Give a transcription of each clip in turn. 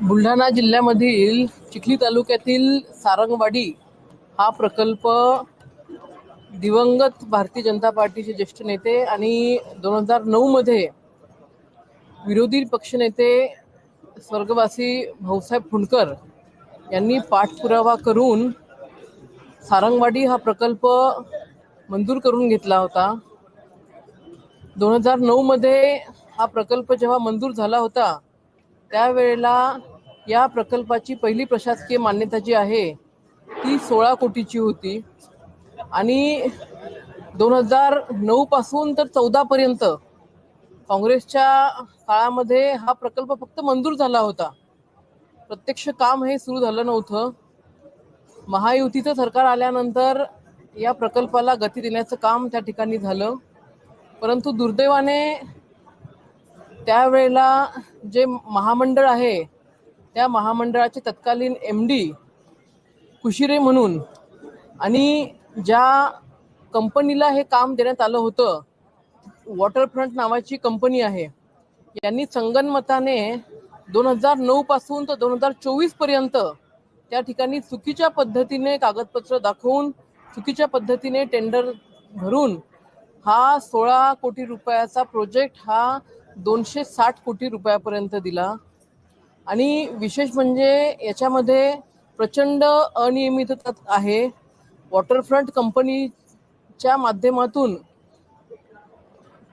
बुलढाणा जिल्ह्यामधील चिखली तालुक्यातील सारंगवाडी हा प्रकल्प दिवंगत भारतीय जनता पार्टीचे ज्येष्ठ नेते आणि दोन हजार नऊमध्ये विरोधी पक्षनेते स्वर्गवासी भाऊसाहेब फुंडकर यांनी पाठपुरावा करून सारंगवाडी हा प्रकल्प मंजूर करून घेतला होता. दोन हजार नऊमध्ये हा प्रकल्प जेव्हा मंजूर झाला होता त्यावेळेला या प्रकल्पाची पहिली प्रशासकीय मान्यता जी आहे ती सोळा कोटीची होती. आणि दोन हजार नऊपासून तर चौदापर्यंत काँग्रेसच्या काळामध्ये हा प्रकल्प फक्त मंजूर झाला होता. प्रत्यक्ष काम हे सुरू झालं नव्हतं. महायुतीचं सरकार आल्यानंतर या प्रकल्पाला गती देण्याचं काम त्या ठिकाणी झालं. परंतु दुर्दैवाने त्यावेळेला जे महामंडळ आहे त्या महामंडळाचे तत्कालीन एम डी कुशिरे म्हणून आणि ज्या कंपनीला हे काम देण्यात आलं होतं वॉटरफ्रंट नावाची कंपनी आहे यांनी संगनमताने दोन हजार नऊ पासून तर दोन हजार चोवीसपर्यंत त्या ठिकाणी चुकीच्या पद्धतीने कागदपत्र दाखवून चुकीच्या पद्धतीने टेंडर भरून हा सोळा कोटी रुपयाचा प्रोजेक्ट हा दोनशे साठ कोटी रुपयापर्यंत दिला. आणि विशेष म्हणजे याच्यामध्ये प्रचंड अनियमितता आहे. वॉटरफ्रंट कंपनीच्या माध्यमातून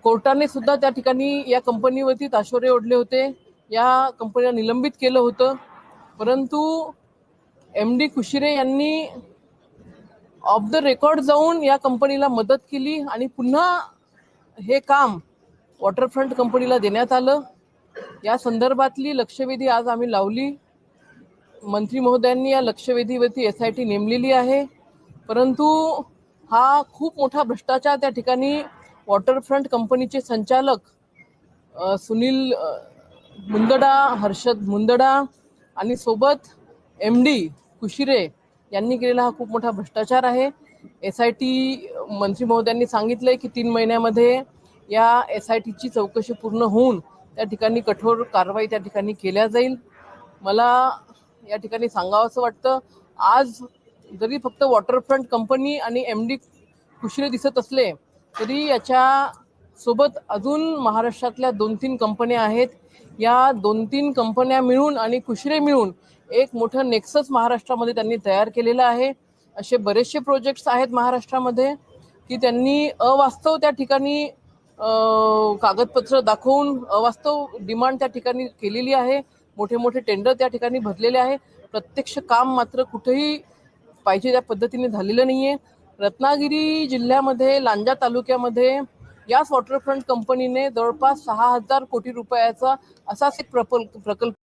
कोर्टाने सुद्धा त्या ठिकाणी या कंपनीवरती ताशोरे ओढले होते. या कंपनीला निलंबित केलं होतं. परंतु एम डी कुशिरे यांनी ऑफ द रेकॉर्ड जाऊन या कंपनीला मदत केली आणि पुन्हा हे काम वॉटरफ्रंट कंपनीला देण्यात आलं. या संदर्भातली लक्षवेधी आज आम्ही लावली. मंत्री महोदयांनी या लक्षवेधीवरती एस आय टी नेमलेली आहे. परंतु हा खूप मोठा भ्रष्टाचार त्या ठिकाणी वॉटरफ्रंट कंपनीचे संचालक सुनील मुंदडा हर्षद मुंदडा आणि सोबत एम डी कुशिरे यांनी केलेला हा खूप मोठा भ्रष्टाचार आहे. एस आय टी मंत्री महोदयांनी आहे की तीन महिन्यामध्ये या एस आय टीची चौकशी पूर्ण होऊन त्या ठिकाणी कठोर कारवाई त्या ठिकाणी केल्या जाईल. मला या ठिकाणी सांगावं असं वाटतं आज जरी फक्त वॉटरफ्रंट कंपनी आणि एम डी कुशले दिसत असले तरी याच्या सोबत अजून महाराष्ट्रातल्या दोन तीन कंपन्या आहेत. या दोन तीन कंपन्या मिळून आणि कुशरे मिळून एक मोठं नेक्सस महाराष्ट्रामध्ये त्यांनी तयार केलेलं आहे. असे बरेचसे प्रोजेक्ट्स आहेत महाराष्ट्रामध्ये की त्यांनी अवास्तव त्या ठिकाणी कागदपत्र दाखवून वास्तव डिमांड त्या ठिकाणी केलेली आहे. मोठे मोठे टेंडर त्या ठिकाणी भरलेले आहे. प्रत्यक्ष काम मात्र कुठेही पाहिजे त्या पद्धतीने झालेलं नाही आहे रत्नागिरी जिल्ह्यामध्ये लांजा तालुक्यामध्ये याच वॉटरफ्रंट कंपनीने जवळपास सहा हजार कोटी रुपयाचा असाच एक प्रकल्प प्रकल्प